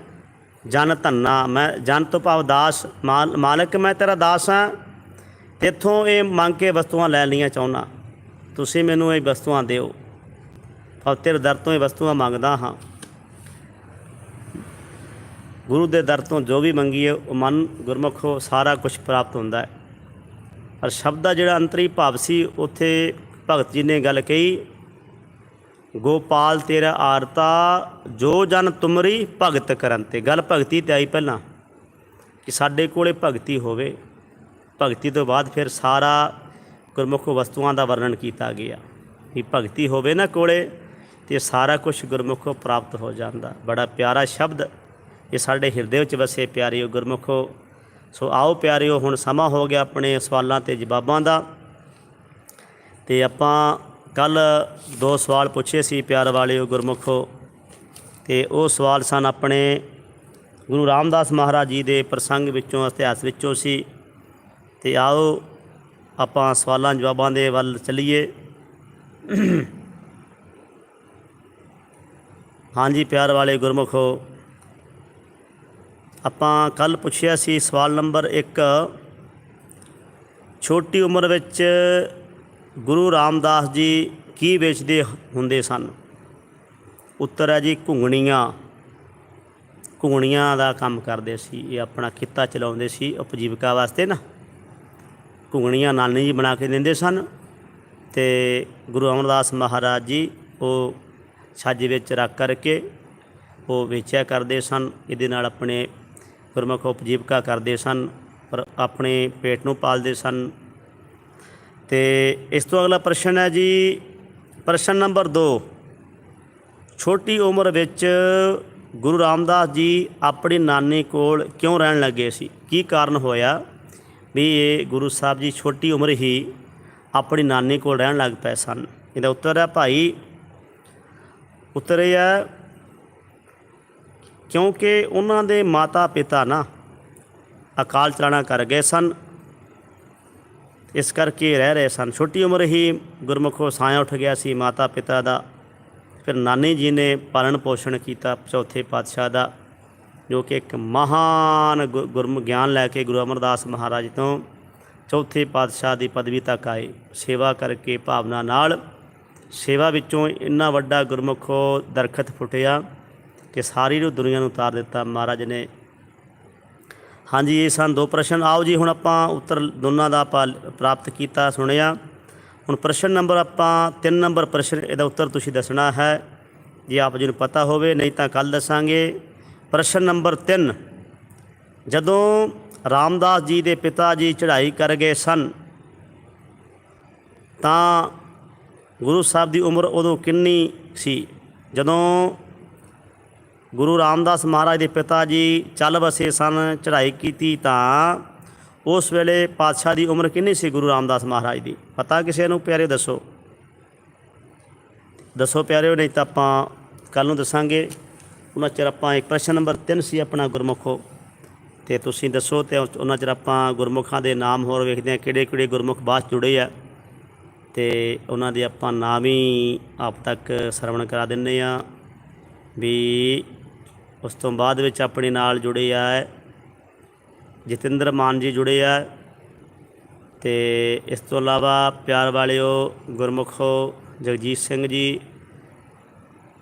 ਜਨ ਧੰਨਾ, ਮੈਂ ਜਨ ਤੋਂ ਭਾਵ ਦਾਸ। ਮਾਲ- ਮਾਲਕ, ਮੈਂ ਤੇਰਾ ਦਾਸ ਹਾਂ। ਇੱਥੋਂ ਇਹ ਮੰਗ ਕੇ ਵਸਤੂਆਂ ਲੈ ਲਈਆਂ ਚਾਹੁੰਦਾ। ਤੁਸੀਂ ਮੈਨੂੰ ਇਹ ਵਸਤੂਆਂ ਦਿਓ। ਔਰ ਤੇਰੇ ਦਰ ਤੋਂ ਇਹ ਵਸਤੂਆਂ ਮੰਗਦਾ ਹਾਂ। ਗੁਰੂ ਦੇ ਦਰ ਤੋਂ ਜੋ ਵੀ ਮੰਗੀਏ, ਉਹ ਮਨ ਗੁਰਮੁਖੋ ਸਾਰਾ ਕੁਝ ਪ੍ਰਾਪਤ ਹੁੰਦਾ ਹੈ। ਪਰ ਸ਼ਬਦ ਦਾ ਜਿਹੜਾ ਅੰਤਰੀ ਭਾਵ ਸੀ, ਉੱਥੇ ਭਗਤ ਜੀ ਨੇ ਗੱਲ ਕਹੀ, ਗੋਪਾਲ ਤੇਰਾ ਆਰਤਾ, ਜੋ ਜਨ ਤੁਮਰੀ ਭਗਤ ਕਰਨ ਤੇ। ਗੱਲ ਭਗਤੀ ਤੇ ਆਈ ਪਹਿਲਾਂ, ਕਿ ਸਾਡੇ ਕੋਲੇ ਭਗਤੀ ਹੋਵੇ। ਭਗਤੀ ਤੋਂ ਬਾਅਦ ਫਿਰ ਸਾਰਾ ਗੁਰਮੁਖ ਵਸਤੂਆਂ ਦਾ ਵਰਣਨ ਕੀਤਾ ਗਿਆ। ਕਿ ਭਗਤੀ ਹੋਵੇ ਨਾ ਕੋਲੇ, ਤੇ ਸਾਰਾ ਕੁਝ ਗੁਰਮੁਖੋਂ ਪ੍ਰਾਪਤ ਹੋ ਜਾਂਦਾ। ਬੜਾ ਪਿਆਰਾ ਸ਼ਬਦ। ਇਹ ਸਾਡੇ ਹਿਰਦੇ ਵਿੱਚ ਵਸੇ ਪਿਆਰਿਓ ਗੁਰਮੁਖੋ। ਸੋ ਆਓ ਪਿਆਰਿਓ, ਹੁਣ ਸਮਾਂ ਹੋ ਗਿਆ ਆਪਣੇ ਸਵਾਲਾਂ ਤੇ ਜਵਾਬਾਂ ਦਾ। ਤੇ ਆਪਾਂ ਕੱਲ ਦੋ ਸਵਾਲ ਪੁੱਛੇ ਸੀ ਪਿਆਰ ਵਾਲਿਓ ਗੁਰਮੁਖੋ। ਤੇ ਉਹ ਸਵਾਲ ਸਨ ਆਪਣੇ ਗੁਰੂ ਰਾਮਦਾਸ ਮਹਾਰਾਜ ਜੀ ਦੇ ਪ੍ਰਸੰਗ ਵਿੱਚੋਂ, ਇਤਿਹਾਸ ਵਿੱਚੋਂ ਸੀ। ਤੇ ਆਓ ਆਪਾਂ ਸਵਾਲਾਂ ਜਵਾਬਾਂ ਦੇ ਵੱਲ ਚੱਲੀਏ। ਹਾਂਜੀ ਪਿਆਰ ਵਾਲੇ ਗੁਰਮੁਖੋ, ਆਪਾਂ ਕੱਲ ਪੁੱਛਿਆ ਸੀ ਸਵਾਲ ਨੰਬਰ 1 ਛੋਟੀ ਉਮਰ ਵਿੱਚ ਗੁਰੂ ਰਾਮਦਾਸ ਜੀ ਕੀ ਵੇਚਦੇ ਹੁੰਦੇ ਸਨ? ਉੱਤਰ ਹੈ ਜੀ ਘੁੰਗਣੀਆਂ। ਘੁੰਗਣੀਆਂ ਦਾ ਕੰਮ ਕਰਦੇ ਸੀ, ਇਹ ਆਪਣਾ ਕਿੱਤਾ ਚਲਾਉਂਦੇ ਸੀ, ਉਪਜੀਵਿਕਾ ਵਾਸਤੇ ਨਾ। ਘੁੰਗਣੀਆਂ ਨਾਨੀ ਜੀ ਬਣਾ ਕੇ ਦਿੰਦੇ ਸਨ ਤੇ ਗੁਰੂ ਅਮਰਦਾਸ ਮਹਾਰਾਜ ਜੀ ਉਹ ਛੱਜ ਵਿੱਚ ਰੱਖ ਕਰਕੇ ਉਹ ਵੇਚਿਆ ਕਰਦੇ ਸਨ, ਇਹਦੇ ਨਾਲ ਆਪਣੇ ਗੁਰਮੁਖ ਉਪਜੀਵਕਾ ਕਰਦੇ ਸਨ, ਪਰ ਆਪਣੇ ਪੇਟ ਨੂੰ ਪਾਲਦੇ ਸਨ। ਤੇ ਇਸ ਤੋਂ ਅਗਲਾ ਪ੍ਰਸ਼ਨ ਹੈ ਜੀ, ਪ੍ਰਸ਼ਨ ਨੰਬਰ 2 ਛੋਟੀ ਉਮਰ ਵਿੱਚ ਗੁਰੂ ਰਾਮਦਾਸ ਜੀ ਆਪਣੀ ਨਾਨੀ ਕੋਲ ਕਿਉਂ ਰਹਿਣ ਲੱਗੇ ਸੀ? ਕੀ ਕਾਰਨ ਹੋਇਆ? ਵੀ ਇਹ ਗੁਰੂ ਸਾਹਿਬ ਜੀ ਛੋਟੀ ਉਮਰ ਹੀ ਆਪਣੀ ਨਾਨੀ ਕੋਲ ਰਹਿਣ ਲੱਗ ਪਏ ਸਨ। ਇਹਦਾ ਉੱਤਰ ਹੈ ਭਾਈ, ਉੱਤਰ ਇਹ ਹੈ, ਕਿਉਂਕਿ ਉਹਨਾਂ ਦੇ ਮਾਤਾ ਪਿਤਾ ਨਾ ਅਕਾਲ ਚਲਾਣਾ ਕਰ ਗਏ ਸਨ, ਇਸ ਕਰਕੇ ਰਹਿ ਰਹੇ ਸਨ। ਛੋਟੀ ਉਮਰ ਹੀ ਗੁਰਮੁਖੋ ਸਾਇਆ ਉੱਠ ਗਿਆ ਸੀ ਮਾਤਾ ਪਿਤਾ ਦਾ। ਫਿਰ ਨਾਨੀ ਜੀ ਨੇ ਪਾਲਣ ਪੋਸ਼ਣ ਕੀਤਾ ਚੌਥੇ ਪਾਤਸ਼ਾਹ ਦਾ। ਜੋ ਕਿ ਇੱਕ ਮਹਾਨ ਗੁ- ਗੁਰਮ ਗਿਆਨ ਲੈ ਕੇ ਗੁਰੂ ਅਮਰਦਾਸ ਮਹਾਰਾਜ ਤੋਂ ਚੌਥੇ ਪਾਤਸ਼ਾਹ ਦੀ ਪਦਵੀ ਤੱਕ ਆਏ। ਸੇਵਾ ਕਰਕੇ ਭਾਵਨਾ ਨਾਲ ਸੇਵਾ ਵਿੱਚੋਂ ਇੰਨਾ ਵੱਡਾ ਗੁਰਮੁਖੋ ਦਰਖਤ ਫੁੱਟਿਆ ਕਿ ਸਾਰੀ ਨੂੰ ਦੁਨੀਆ ਨੂੰ ਉਤਾਰ ਦਿੱਤਾ ਮਹਾਰਾਜ ਨੇ। ਹਾਂਜੀ, ਇਹ ਸਨ ਦੋ ਪ੍ਰਸ਼ਨ। ਆਓ ਜੀ, ਹੁਣ ਆਪਾਂ ਉੱਤਰ ਦੋਨਾਂ ਦਾ ਆਪਾਂ ਪ੍ਰਾਪਤ ਕੀਤਾ, ਸੁਣਿਆ। ਹੁਣ ਪ੍ਰਸ਼ਨ ਨੰਬਰ ਆਪਾਂ 3 ਨੰਬਰ ਪ੍ਰਸ਼ਨ, ਇਹਦਾ ਉੱਤਰ ਤੁਸੀਂ ਦੱਸਣਾ ਹੈ। ਜੇ ਆਪ ਜੀ ਨੂੰ ਪਤਾ ਹੋਵੇ, ਨਹੀਂ ਤਾਂ ਕੱਲ ਦੱਸਾਂਗੇ। ਪ੍ਰਸ਼ਨ ਨੰਬਰ 3 ਜਦੋਂ ਰਾਮਦਾਸ ਜੀ ਦੇ ਪਿਤਾ ਜੀ ਚੜ੍ਹਾਈ ਕਰ ਗਏ ਸਨ, ਤਾਂ ਗੁਰੂ ਸਾਹਿਬ ਦੀ ਉਮਰ ਉਦੋਂ ਕਿੰਨੀ ਸੀ? ਜਦੋਂ ਗੁਰੂ ਰਾਮਦਾਸ ਮਹਾਰਾਜ ਦੇ ਪਿਤਾ ਜੀ ਚੱਲ ਵਸੇ ਸਨ, ਚੜ੍ਹਾਈ ਕੀਤੀ, ਤਾਂ ਉਸ ਵੇਲੇ ਪਾਤਸ਼ਾਹ ਦੀ ਉਮਰ ਕਿੰਨੀ ਸੀ ਗੁਰੂ ਰਾਮਦਾਸ ਮਹਾਰਾਜ ਦੀ? ਪਤਾ ਕਿਸੇ ਨੂੰ? ਪਿਆਰੇ ਦੱਸੋ। ਦੱਸੋ ਪਿਆਰਿਓ, ਨਹੀਂ ਤਾਂ ਆਪਾਂ ਕੱਲ ਨੂੰ ਦੱਸਾਂਗੇ। ਉਹਨਾਂ ਚਿਰ ਆਪਾਂ ਇੱਕ ਪ੍ਰਸ਼ਨ ਨੰਬਰ 3 ਸੀ ਆਪਣਾ ਗੁਰਮੁਖੋ ਤੇ ਤੁਸੀਂ ਦੱਸੋ ਤੇ ਉਹਨਾਂ ਚਿਰ ਆਪਾਂ ਗੁਰਮੁਖਾਂ ਦੇ ਨਾਮ ਹੋਰ ਵੇਖਦੇ ਹਾਂ, ਕਿਹੜੇ ਕਿਹੜੇ ਗੁਰਮੁਖ ਬਾਅਦ 'ਚ ਜੁੜੇ ਆ। ਤੇ ਉਹਨਾਂ ਦੇ ਆਪਾਂ ਨਾਮ ਹੀ ਆਪ ਤੱਕ ਸਰਵਣ ਕਰਾ ਦਿੰਨੇ ਆ ਵੀ ਉਸ ਤੋਂ ਬਾਅਦ ਵਿੱਚ ਆਪਣੇ ਨਾਲ ਜੁੜੇ ਆ ਜਤਿੰਦਰ ਮਾਨ ਜੀ ਜੁੜੇ ਆ। ਤੇ ਇਸ ਤੋਂ ਇਲਾਵਾ ਪਿਆਰ ਵਾਲਿਓ ਗੁਰਮੁਖੋ ਜਗਜੀਤ ਸਿੰਘ ਜੀ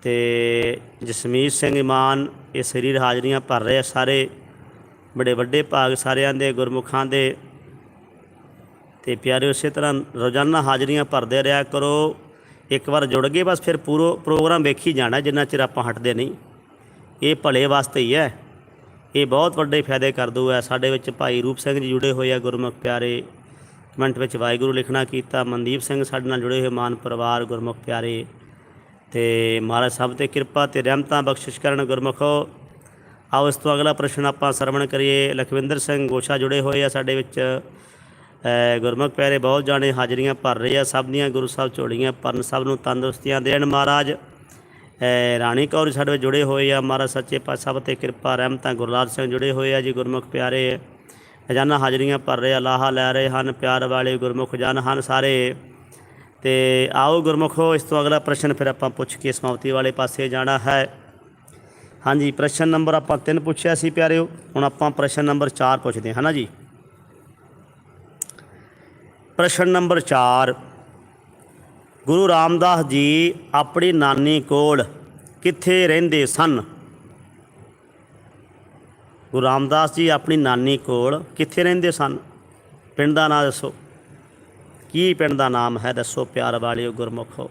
ਤੇ ਜਸਮੀਤ ਸਿੰਘ ਇਮਾਨ ਇਹ ਸਰੀਰ ਹਾਜ਼ਰੀਆਂ ਭਰ ਰਹੇ ਆ ਸਾਰੇ, ਬੜੇ ਵੱਡੇ ਭਾਗ ਸਾਰਿਆਂ ਦੇ, ਗੁਰਮੁਖਾਂ ਦੇ। ਤੇ ਪਿਆਰੇ ਉਸੇ ਤਰ੍ਹਾਂ ਰੋਜ਼ਾਨਾ ਹਾਜ਼ਰੀਆਂ ਭਰਦੇ ਰਿਹਾ ਕਰੋ। ਇੱਕ ਵਾਰ ਜੁੜ ਗਏ, ਬਸ ਫਿਰ ਪੂਰਾ ਪ੍ਰੋਗਰਾਮ ਵੇਖੀ ਜਾਣਾ, ਜਿੰਨਾ ਚਿਰ ਆਪਾਂ ਹਟਦੇ ਨਹੀਂ। ਇਹ ਭਲੇ ਵਾਸਤੇ ਹੀ ਹੈ। ਇਹ ਬਹੁਤ ਵੱਡੇ ਫਾਇਦੇ ਕਰ ਦੂਗਾ ਸਾਡੇ ਵਿੱਚ ਭਾਈ ਰੂਪ ਸਿੰਘ ਜੀ ਜੁੜੇ ਹੋਏ ਆ, ਗੁਰਮੁਖ ਪਿਆਰੇ। ਕਮੈਂਟ ਵਿੱਚ ਵਾਹਿਗੁਰੂ ਲਿਖਣਾ ਕੀਤਾ, ਮਨਦੀਪ ਸਿੰਘ ਸਾਡੇ ਨਾਲ ਜੁੜੇ ਹੋਏ, ਮਾਨ ਪਰਿਵਾਰ, ਗੁਰਮੁਖ ਪਿਆਰੇ। ਤੇ ਮਹਾਰਾਜ ਸਭ ਤੇ ਕਿਰਪਾ ਤੇ ਰਹਿਮਤਾਂ ਬਖਸ਼ਿਸ਼ ਕਰਨ ਗੁਰਮੁਖੋ। ਆਓ ਇਸ ਤੋਂ ਅਗਲਾ ਪ੍ਰਸ਼ਨ ਆਪਾਂ ਸਰਵਣ ਕਰੀਏ। ਲਖਵਿੰਦਰ ਸਿੰਘ ਗੋਸ਼ਾ ਜੁੜੇ ਹੋਏ ਆ ਸਾਡੇ ਵਿੱਚ। ਗੁਰਮੁਖ ਪਿਆਰੇ, ਬਹੁਤ ਜਾਣੇ ਹਾਜ਼ਰੀਆਂ ਭਰ ਰਹੇ ਆ। ਸਭ ਦੀਆਂ ਗੁਰੂ ਸਾਹਿਬ ਝੋਲੀਆਂ ਭਰਨ, ਸਭ ਨੂੰ ਤੰਦਰੁਸਤੀਆਂ ਦੇਣ ਮਹਾਰਾਜ। ਰਾਣੀ ਕੌਰ ਸਾਡੇ ਵਿੱਚ ਜੁੜੇ ਹੋਏ ਆ। ਮਹਾਰਾਜ ਸੱਚੇ ਪਾਤਸ਼ਾਹ ਸਭ ਤੇ ਕਿਰਪਾ, ਰਹਿਮਤਾਂ, ਗੁਰਲਾਲ ਸਿੰਘ ਜੁੜੇ ਹੋਏ ਆ ਜੀ ਗੁਰਮੁਖ ਪਿਆਰੇ। ਰੋਜ਼ਾਨਾ ਹਾਜ਼ਰੀਆਂ ਭਰ ਰਹੇ ਆ, ਲਾਹਾ ਲੈ ਰਹੇ ਹਨ ਪਿਆਰ ਵਾਲੇ ਗੁਰਮੁਖ ਜਨ ਹਨ ਸਾਰੇ। ਤੇ ਆਓ ਗੁਰਮੁਖੋ, ਇਸ ਤੋਂ ਅਗਲਾ ਪ੍ਰਸ਼ਨ ਫਿਰ ਆਪਾਂ ਪੁੱਛ ਕੇ ਸਮਾਪਤੀ ਵਾਲੇ ਪਾਸੇ ਜਾਣਾ ਹੈ। ਹਾਂਜੀ, ਪ੍ਰਸ਼ਨ ਨੰਬਰ ਆਪਾਂ 3 ਪੁੱਛਿਆ ਸੀ ਪਿਆਰਿਓ, ਹੁਣ ਆਪਾਂ ਪ੍ਰਸ਼ਨ ਨੰਬਰ 4 ਪੁੱਛਦੇ ਹਾਂ ਨਾ ਜੀ? ਪ੍ਰਸ਼ਨ ਨੰਬਰ 4 ਗੁਰੂ ਰਾਮਦਾਸ ਜੀ ਆਪਣੀ ਨਾਨੀ ਕੋਲ ਕਿੱਥੇ ਰਹਿੰਦੇ ਸਨ? ਗੁਰੂ ਰਾਮਦਾਸ ਜੀ ਆਪਣੀ ਨਾਨੀ ਕੋਲ ਕਿੱਥੇ ਰਹਿੰਦੇ ਸਨ? ਪਿੰਡ ਦਾ ਨਾਮ ਦੱਸੋ। ਕੀ ਪਿੰਡ ਦਾ ਨਾਮ ਹੈ, ਦੱਸੋ ਪਿਆਰ ਵਾਲਿਓ ਗੁਰਮੁਖੋ।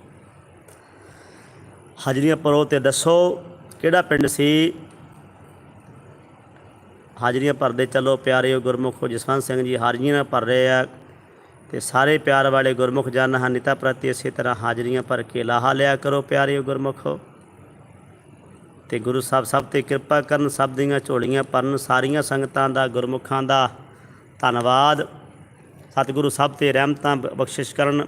ਹਾਜ਼ਰੀਆਂ ਭਰੋ ਤੇ ਦੱਸੋ ਕਿਹੜਾ ਪਿੰਡ ਸੀ। ਹਾਜ਼ਰੀਆਂ ਭਰਦੇ ਚੱਲੋ ਪਿਆਰਿਓ ਗੁਰਮੁਖੋ, ਜਸਵੰਤ ਸਿੰਘ ਜੀ ਹਾਜ਼ਰੀਆਂ ਭਰ ਰਹੇ ਆ ਤੇ ਸਾਰੇ ਪਿਆਰ ਵਾਲੇ ਗੁਰਮੁਖ ਜਨ ਹਨ, ਨਿਤਾ ਪ੍ਰਤੀ ਇਸੇ ਤਰ੍ਹਾਂ ਹਾਜ਼ਰੀਆਂ ਭਰ ਕੇ ਲਾਹਾ ਲਿਆ ਕਰੋ ਪਿਆਰਿਓ ਗੁਰਮੁਖੋ। ਤੇ ਗੁਰੂ ਸਾਹਿਬ ਸਭ ਤੇ ਕਿਰਪਾ ਕਰਨ, ਸਭ ਦੀਆਂ ਝੋਲੀਆਂ ਭਰਨ, ਸਾਰੀਆਂ ਸੰਗਤਾਂ ਦਾ, ਗੁਰਮੁਖਾਂ ਦਾ ਧੰਨਵਾਦ। ਸਤਿਗੁਰੂ ਸਭ ਤੇ ਰਹਿਮਤਾਂ ਬਖਸ਼ਿਸ਼ ਕਰਨ।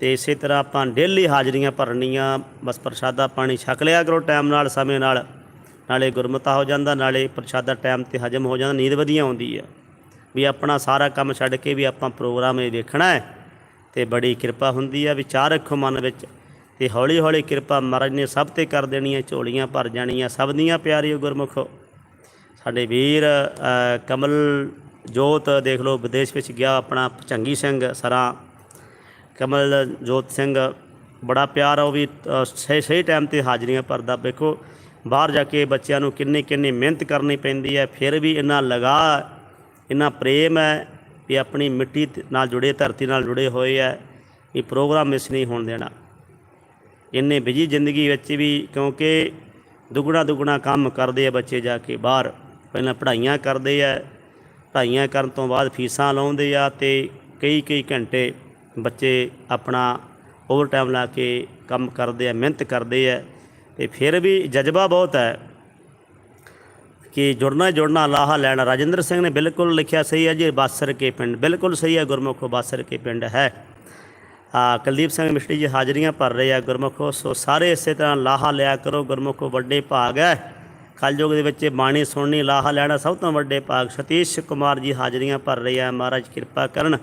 ਤੇ ਇਸੇ ਤਰ੍ਹਾਂ ਆਪਾਂ ਡੇਲੀ ਹਾਜ਼ਰੀਆਂ ਭਰਨੀਆਂ। ਬਸ ਪ੍ਰਸ਼ਾਦਾ ਪਾਣੀ ਛਕ ਲਿਆ ਕਰੋ ਟਾਈਮ ਨਾਲ, ਸਮੇਂ ਨਾਲ। ਨਾਲੇ ਗੁਰਮਤਾ ਹੋ ਜਾਂਦਾ, ਨਾਲੇ ਪ੍ਰਸ਼ਾਦਾ ਟਾਈਮ ਤੇ ਹਜਮ ਹੋ ਜਾਂਦਾ, ਨੀਂਦ ਵਧੀਆ ਆਉਂਦੀ ਹੈ ਵੀ ਆਪਣਾ ਸਾਰਾ ਕੰਮ ਛੱਡ ਕੇ ਵੀ ਆਪਾਂ ਪ੍ਰੋਗਰਾਮ ਇਹ ਵੇਖਣਾ ਹੈ। ਤੇ ਬੜੀ ਕਿਰਪਾ ਹੁੰਦੀ ਹੈ ਵਿਚਾਰ ਰੱਖੋ ਮਨ ਵਿੱਚ। ਤੇ ਹੌਲੀ ਹੌਲੀ ਕਿਰਪਾ ਮਹਾਰਾਜ ਨੇ ਸਭ ਤੇ ਕਰ ਦੇਣੀ ਹੈ ਝੋਲੀਆਂ ਭਰ ਜਾਣੀਆਂ, ਸਭ ਦੀਆਂ ਪਿਆਰੀਓ ਗੁਰਮੁਖੋ। ਸਾਡੇ ਵੀਰ ਕਮਲ ਜੋਤ ਦੇਖ ਲਓ ਵਿਦੇਸ਼ ਵਿੱਚ ਗਿਆ ਆਪਣਾ ਚੰਗੀ ਸਿੰਘ ਸਰਾਂ। ਕਮਲ ਜੋਤ ਸਿੰਘ ਬੜਾ ਪਿਆਰ ਆ ਉਹ ਵੀ ਅ, ਸਹੀ ਸਹੀ ਟਾਈਮ ਤੇ ਹਾਜ਼ਰੀਆਂ ਭਰਦਾ। ਵੇਖੋ ਬਾਹਰ ਜਾ ਕੇ ਬੱਚਿਆਂ ਨੂੰ ਕਿੰਨੀ ਕਿੰਨੀ ਮਿਹਨਤ ਕਰਨੀ ਪੈਂਦੀ ਹੈ ਫਿਰ ਵੀ ਇੰਨਾ ਲਗਾ ਇੰਨਾ ਪ੍ਰੇਮ ਹੈ ਵੀ ਆਪਣੀ ਮਿੱਟੀ ਨਾਲ ਜੁੜੇ ਧਰਤੀ ਨਾਲ ਜੁੜੇ ਹੋਏ ਹੈ ਇਹ ਪ੍ਰੋਗਰਾਮ ਮਿਸ ਨਹੀਂ ਹੋਣ ਦੇਣਾ। ਇੰਨੇ ਬਿਜ਼ੀ ਜ਼ਿੰਦਗੀ ਵਿੱਚ ਵੀ ਕਿਉਂਕਿ ਦੁੱਗਣਾ ਦੁੱਗਣਾ ਕੰਮ ਕਰਦੇ ਆ ਬੱਚੇ ਜਾ ਕੇ ਬਾਹਰ। ਪਹਿਲਾਂ ਪੜ੍ਹਾਈਆਂ ਕਰਦੇ ਆ ਪੜ੍ਹਾਈਆਂ ਕਰਨ ਤੋਂ ਬਾਅਦ ਫੀਸਾਂ ਲਾਉਂਦੇ ਆ ਤੇ ਕਈ ਕਈ ਘੰਟੇ ਬੱਚੇ ਆਪਣਾ ਓਵਰ ਟਾਈਮ ਲਾ ਕੇ ਕੰਮ ਕਰਦੇ ਆ, ਮਿਹਨਤ ਕਰਦੇ ਆ ਤੇ ਫਿਰ ਵੀ ਜਜ਼ਬਾ ਬਹੁਤ ਹੈ ਕਿ ਜੁੜਨਾ ਜੁੜਨਾ, ਲਾਹਾ ਲੈਣਾ। ਰਾਜਿੰਦਰ ਸਿੰਘ ਨੇ ਬਿਲਕੁਲ ਲਿਖਿਆ ਸਹੀ ਹੈ ਜੀ, ਬਾਸਰ ਕੇ ਪਿੰਡ। ਬਿਲਕੁਲ ਸਹੀ ਹੈ, ਗੁਰਮੁਖੋ ਬਾਸਰ ਕੇ ਪਿੰਡ ਹੈ। ਆ, ਕੁਲਦੀਪ ਸਿੰਘ ਮਿਸਟਰੀ ਜੀ ਹਾਜ਼ਰੀਆਂ ਭਰ ਰਹੇ ਆ ਗੁਰਮੁਖੋ। ਸੋ ਸਾਰੇ ਇਸੇ ਤਰ੍ਹਾਂ ਲਾਹਾ ਲਿਆ ਕਰੋ, ਗੁਰਮੁਖੋ ਵੱਡੇ ਭਾਗ ਹੈ। ਕਲਯੁਗ ਦੇ ਵਿੱਚ ਬਾਣੀ ਸੁਣਨੀ, ਲਾਹਾ ਲੈਣਾ ਸਭ ਤੋਂ ਵੱਡੇ ਭਾਗ ਸਤੀਸ਼ ਕੁਮਾਰ ਜੀ ਹਾਜ਼ਰੀਆਂ ਭਰ ਰਹੇ ਆ। ਮਹਾਰਾਜ ਕਿਰਪਾ ਕਰਨ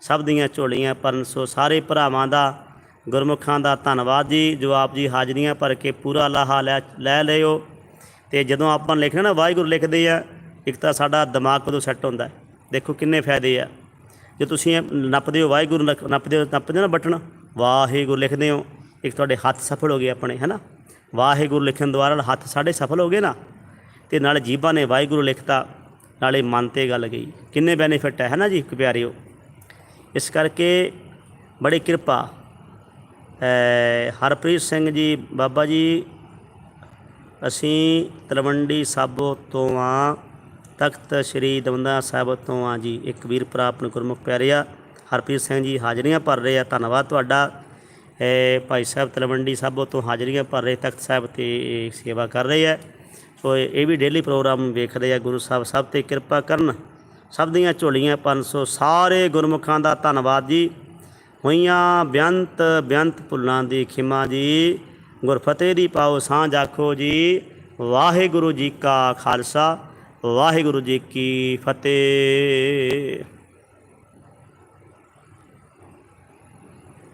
ਸਭ ਦੀਆਂ ਝੋਲੀਆਂ ਭਰਨ, ਸੋ ਸਾਰੇ ਭਰਾਵਾਂ ਦਾ, ਗੁਰਮੁਖਾਂ ਦਾ ਧੰਨਵਾਦ ਜੀ। ਜੋ ਆਪ ਜੀ ਹਾਜ਼ਰੀਆਂ ਭਰ ਕੇ ਪੂਰਾ ਲਾਹਾ ਲੈ ਲੈ ਲਿਓ। ਤੇ ਜਦੋਂ ਆਪਾਂ ਲਿਖਣਾ ਨਾ, ਵਾਹਿਗੁਰੂ ਲਿਖਦੇ ਆ, ਇੱਕ ਤਾਂ ਸਾਡਾ ਦਿਮਾਗ ਕਦੋਂ ਸੈੱਟ ਹੁੰਦਾ ਦੇਖੋ ਕਿੰਨੇ ਫਾਇਦੇ ਆ। ਜੇ ਤੁਸੀਂ ਨੱਪਦੇ ਹੋ, ਵਾਹਿਗੁਰੂ ਨੱਪ- ਨੱਪਦੇ ਹੋ ਨੱਪਦੇ ਹੋ ਨਾ ਬਟਨ। ਵਾਹਿਗੁਰੂ ਲਿਖਦੇ ਹੋ, ਇੱਕ ਤੁਹਾਡੇ ਹੱਥ ਸਫਲ ਹੋ ਗਏ ਆਪਣੇ ਹੈਨਾ ਵਾਹਿਗੁਰੂ ਲਿਖਣ ਦੁਆਰਾ ਹੱਥ ਸਾਡੇ ਸਫਲ ਹੋ ਗਏ ਨਾ, ਤੇ ਨਾਲੇ ਜੀਬਾਂ ਨੇ ਵਾਹਿਗੁਰੂ ਲਿਖਤਾ, ਨਾਲੇ ਮਨ ਤੇ ਗੱਲ ਗਈ। ਕਿੰਨੇ ਬੈਨੀਫਿਟ ਹੈ ਨਾ ਜੀ ਇੱਕ ਪਿਆਰਿਓ? ਇਸ ਕਰਕੇ ਬੜੀ ਕਿਰਪਾ। ਹਰਪ੍ਰੀਤ ਸਿੰਘ ਜੀ, ਬਾਬਾ ਜੀ, ਅਸੀਂ ਤਲਵੰਡੀ ਸਾਬੋ ਤੋਂ ਆ ਤਖਤ ਸ੍ਰੀ ਦਮਦਮਾ ਸਾਹਿਬ ਤੋਂ ਆ ਜੀ, ਇੱਕ ਵੀਰ ਭਰਾ ਆਪਣੇ ਗੁਰਮੁਖ ਪਿਆਰਿਆ ਹਰਪ੍ਰੀਤ ਸਿੰਘ ਜੀ ਹਾਜ਼ਰੀਆਂ ਭਰ ਰਹੇ ਆ, ਧੰਨਵਾਦ ਤੁਹਾਡਾ। ਭਾਈ ਸਾਹਿਬ ਤਲਵੰਡੀ ਸਾਬੋ ਤੋਂ ਹਾਜ਼ਰੀਆਂ ਭਰ ਰਹੇ ਤਖਤ ਸਾਹਿਬ ਤੇ ਸੇਵਾ ਕਰ ਰਹੇ ਹੈ। ਸੋ ਇਹ ਵੀ ਡੇਲੀ ਪ੍ਰੋਗਰਾਮ ਵੇਖ ਰਹੇ ਆ ਗੁਰੂ ਸਾਹਿਬ, ਸਭ ਤੇ ਕਿਰਪਾ ਕਰਨ। ਸਭ ਦੀਆਂ ਝੋਲੀਆਂ 500 ਸਾਰੇ ਗੁਰਮੁਖਾਂ ਦਾ ਧੰਨਵਾਦ ਜੀ। ਹੋਈਆਂ ਬੇਅੰਤ ਬੇਅੰਤ ਭੁੱਲਾਂ ਦੀ ਖਿਮਾ ਜੀ। ਗੁਰਫਤਿਹ ਦੀ ਪਾਓ ਸਾਂਝ ਆਖੋ ਜੀ। ਵਾਹਿਗੁਰੂ ਜੀ ਕਾ ਖਾਲਸਾ, ਵਾਹਿਗੁਰੂ ਜੀ ਕੀ ਫਤਿਹ।